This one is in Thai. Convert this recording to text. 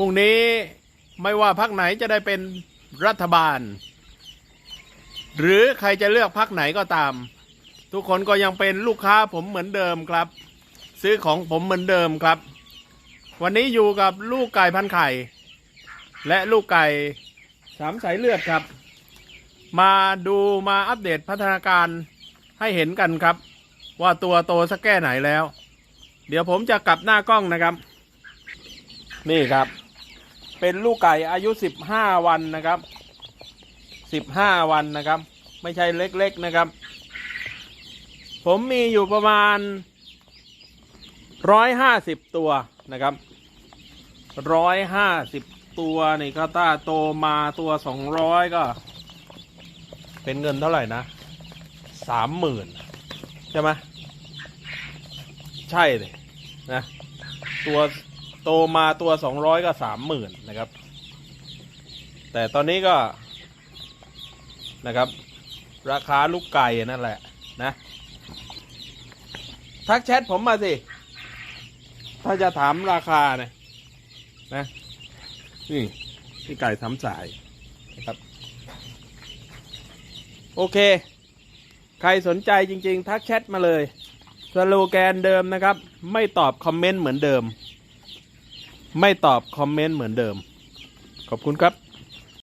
พรุ่งนี้ไม่ว่าพักไหนจะได้เป็นรัฐบาล หรือใครจะเลือกพักไหนก็ตาม ทุกคนก็ยังเป็นลูกค้าผมเหมือนเดิมครับ ซื้อของผมเหมือนเดิมครับ วันนี้อยู่กับลูกไก่พันไข่ และลูกไก่สามสายเลือดครับ มาดูมาอัปเดตพัฒนาการให้เห็นกันครับ ว่าตัวโตสักแก่ไหนแล้ว เดี๋ยวผมจะกลับหน้ากล้องนะครับ นี่ครับ เป็นลูกไก่อายุสิบห้าวันนะครับสิบห้าวันนะครับ ไม่ใช่เล็กๆนะครับ ผมมีอยู่ประมาณร้อยห้าสิบตัวนะครับร้อยห้าสิบตัวนี่ก็ถ้าโตมาตัวสองร้อยก็ เป็นเงินเท่าไหร่นะสามหมื่นใช่ไหมใช่เลยนะตัว โตมาตัวสองร้อยก็สามหมื่นนะครับ แต่ตอนนี้ก็นะครับ ราคาลูกไก่นั่นแหละนะ ทักแชทผมมาสิ ถ้าจะถามราคาเนี่ยนะนี่พี่ไก่ทำสายนะครับ โอเค ใครสนใจจริง ๆ ทักแชทมาเลย สโลแกนเดิมนะครับ ไม่ตอบคอมเมนต์เหมือนเดิม ไม่ตอบคอมเมนต์เหมือนเดิม ขอบคุณครับ